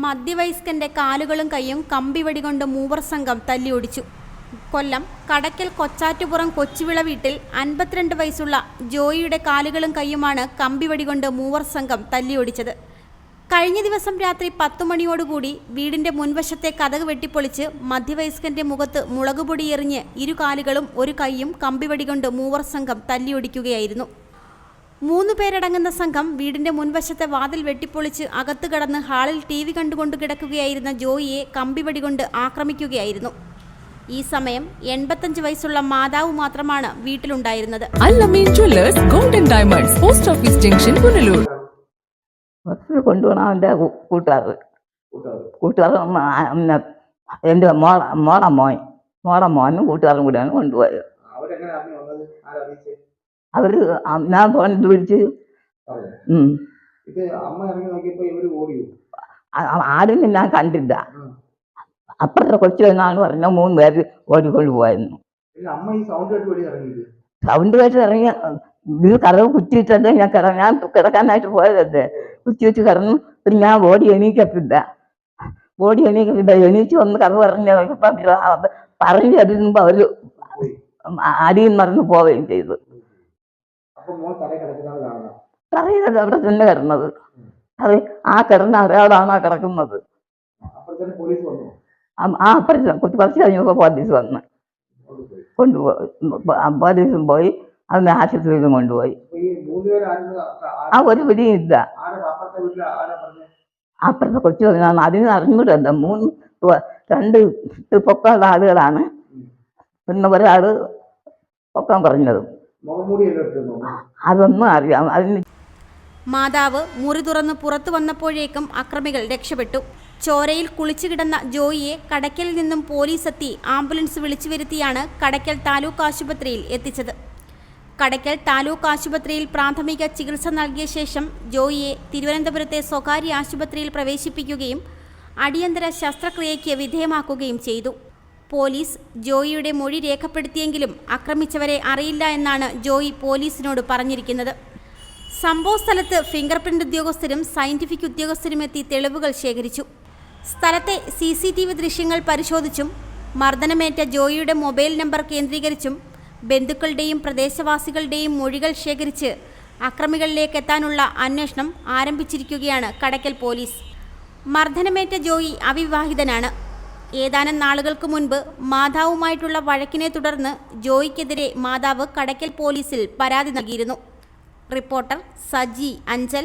മധ്യവയസ്കന്റെ കാലുകളും കൈയും കമ്പിവടി കൊണ്ട് മൂവർ സംഘം തല്ലിയൊടിച്ചു. കൊല്ലം കടക്കൽ കൊച്ചാറ്റുപുറം കൊച്ചുവിള വീട്ടിൽ അൻപത്തിരണ്ട് വയസ്സുള്ള ജോയിയുടെ കാലുകളും കൈയുമാണ് കമ്പിവടി കൊണ്ട് മൂവർ സംഘം തല്ലിയൊടിച്ചത്. കഴിഞ്ഞ ദിവസം രാത്രി പത്തു മണിയോടുകൂടി വീടിന്റെ മുൻവശത്തെ കഥക് വെട്ടിപ്പൊളിച്ച് മധ്യവയസ്കന്റെ മുഖത്ത് മുളകുപൊടി എറിഞ്ഞ് ഇരു കാലുകളും ഒരു കൈയും കമ്പിവടി കൊണ്ട് മൂവർ സംഘം തല്ലിയൊടിക്കുകയായിരുന്നു. മൂന്ന് പേരടങ്ങുന്ന സംഘം വീടിന്റെ മുൻവശത്തെ വാതിൽ വെട്ടിപ്പൊളിച്ച് അകത്തു കടന്ന് ഹാളിൽ ടി വി കണ്ടുകൊണ്ട് കിടക്കുകയായിരുന്ന ജോയിയെ കമ്പിവടി കൊണ്ട് ആക്രമിക്കുകയായിരുന്നു. ഈ സമയം എൺപത്തഞ്ച് വയസ്സുള്ള മാതാവ് മാത്രമാണ് വീട്ടിലുണ്ടായിരുന്നത്. Allameen golden diamonds post office junction Punalur കൊണ്ടുപോകണം അവന്റെ കൂട്ടുകാർ കൂട്ടുകാർ കൂട്ടുകാർ എന്റെ മോള മോള മോൻ മോള മോനും കൂട്ടുകാരും കൂടിയാണ് കൊണ്ടുപോയത്. അവർ ഞാൻ ഫോൺ വിളിച്ച്. ഇറങ്ങി ആരും ഞാൻ കണ്ടില്ല. അപ്പുറത്തെ കൊച്ചു എന്നാണ് പറഞ്ഞ മൂന്ന് പേര് ഓടിക്കൊണ്ട് പോയിരുന്നു സൗണ്ട് കേട്ട് ഇറങ്ങി ഇത് കറവ് കുത്തിയിട്ടല്ലേ ഞാൻ കിട ഞാൻ കിടക്കാനായിട്ട് പോയതല്ലേ? കുത്തി വെച്ച് കിടന്നു പിന്നെ ഞാൻ ഓടി എണീക്കത്തില്ല. ഓടി എണീക്കത്തില്ല. എണീച്ച് വന്ന് കറവ് പറഞ്ഞു പറഞ്ഞു അതിരുമ്പോ അവർ അടിയും മറന്ന് പോവുകയും ചെയ്തു. അപ്പൊ മോൻ തറ കിടക്കുന്നത് കാണണം. അറിയില്ലത് അവിടെ തന്നെ കിടന്നത്? അത് ആ കിടന്ന ഒരാളാണ് ആ കിടക്കുന്നത്. ആ- അപ്പുറത്തെ കുറച്ച് കഴിഞ്ഞപ്പോൾ പോലീസ് വന്ന്. കൊണ്ടുപോയി പോലീസും പോയി അന്ന് ആശുപത്രിയിലും കൊണ്ടുപോയി. ആ ഒരു പിടിയും ഇല്ല. അപ്പുറത്തെ കൊച്ചു പറഞ്ഞാണ് അതിന് അറിഞ്ഞൂടല്ല മൂന്ന് രണ്ട് പൊക്കമുള്ള ആളുകളാണ്. പിന്നെ ഒരാൾ പൊക്കം കുറഞ്ഞതും അതൊന്നും അറിയാം. അതിന് മാതാവ് മുറി തുറന്ന് പുറത്തു വന്നപ്പോഴേക്കും അക്രമികൾ രക്ഷപ്പെട്ടു. ചോരയിൽ കുളിച്ചു കിടന്ന ജോയിയെ കടയ്ക്കലിൽ നിന്നും പോലീസ് എത്തി ആംബുലൻസ് വിളിച്ചു വരുത്തിയാണ് കടയ്ക്കൽ താലൂക്ക് ആശുപത്രിയിൽ എത്തിച്ചത്. കടയ്ക്കൽ താലൂക്ക് ആശുപത്രിയിൽ പ്രാഥമിക ചികിത്സ നൽകിയ ശേഷം ജോയിയെ തിരുവനന്തപുരത്തെ സ്വകാര്യ ആശുപത്രിയിൽ പ്രവേശിപ്പിക്കുകയും അടിയന്തര ശസ്ത്രക്രിയയ്ക്ക് വിധേയമാക്കുകയും ചെയ്തു. പോലീസ് ജോയിയുടെ മൊഴി രേഖപ്പെടുത്തിയെങ്കിലും ആക്രമിച്ചവരെ അറിയില്ല എന്നാണ് ജോയി പോലീസിനോട് പറഞ്ഞിരിക്കുന്നത്. സംഭവ സ്ഥലത്ത് ഫിംഗർ പ്രിന്റ് ഉദ്യോഗസ്ഥരും സയന്റിഫിക് ഉദ്യോഗസ്ഥരും എത്തി തെളിവുകൾ ശേഖരിച്ചു. സ്ഥലത്തെ സി സി ടി വി ദൃശ്യങ്ങൾ പരിശോധിച്ചും മർദ്ദനമേറ്റ ജോയിയുടെ മൊബൈൽ നമ്പർ കേന്ദ്രീകരിച്ചും ബന്ധുക്കളുടെയും പ്രദേശവാസികളുടെയും മൊഴികൾ ശേഖരിച്ച് അക്രമികളിലേക്ക് എത്താനുള്ള അന്വേഷണം ആരംഭിച്ചിരിക്കുകയാണ് കടയ്ക്കൽ പോലീസ്. മർദ്ദനമേറ്റ ജോയി അവിവാഹിതനാണ്. ഏതാനും നാളുകൾക്ക് മുൻപ് മാതാവുമായിട്ടുള്ള വഴക്കിനെ തുടർന്ന് ജോയിക്കെതിരെ മാതാവ് കടയ്ക്കൽ പോലീസിൽ പരാതി നൽകിയിരുന്നു. റിപ്പോർട്ടർ സജി അഞ്ചൽ.